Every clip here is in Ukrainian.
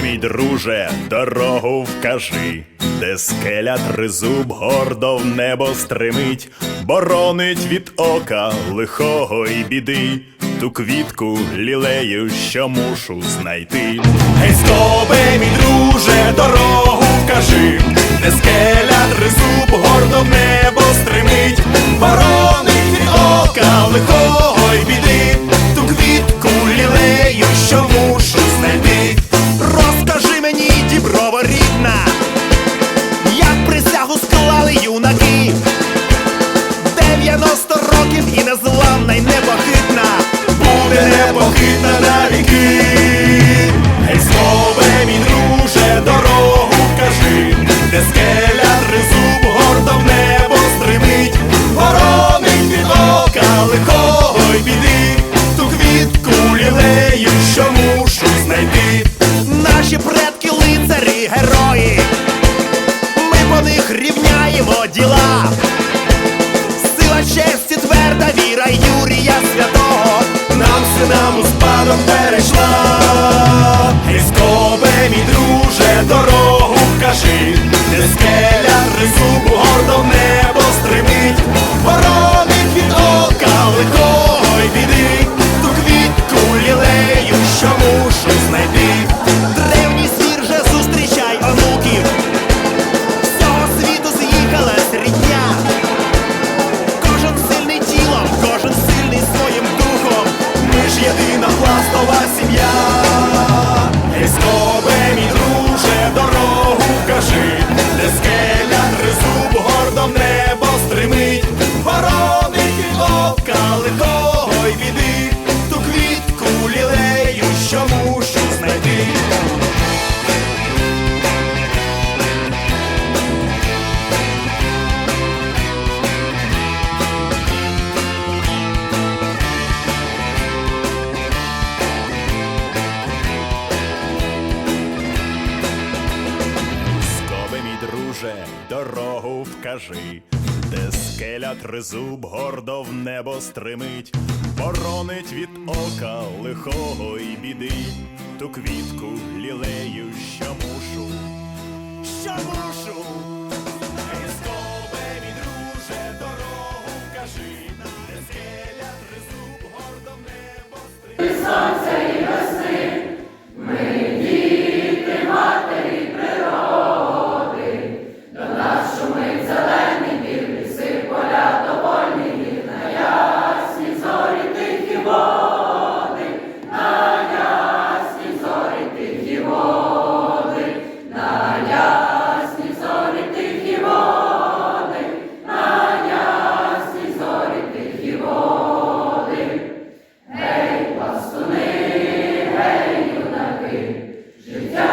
друже, дорогу вкажи, де скеля тризуб гордо в небо стримить, боронить від ока лихого і біди, ту квітку лілею, що мушу знайти. Гей, скобе, мій друже, дорогу вкажи, де скеля тризуб гордо в небо стримить, років і незламна й непохитна, буде непохитна на віки. Гей, слове, мій друже, дорогу кажи, де скеля тризуб гордо в небо стримить, воронить від ока лихого й біди, ту квітку лілею, що мушу знайти. Наші предки лицарі, герої, ми по них рівняємо діла. I use вкажи, де скеля тризуб гордо в небо стримить, боронить від ока лихого і біди, ту квітку лілею, що мушу, що мушу. Yeah.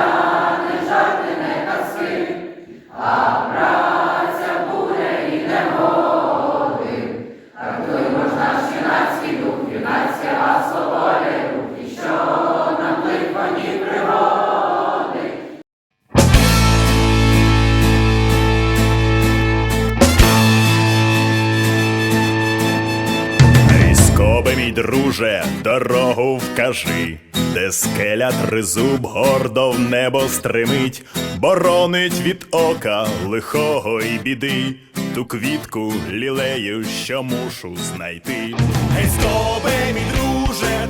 Скобе, мій друже, дорогу вкажи, де скеля тризуб гордо в небо стримить, боронить від ока лихого і біди, ту квітку лілею, що мушу знайти. Гей, скобе, мій друже,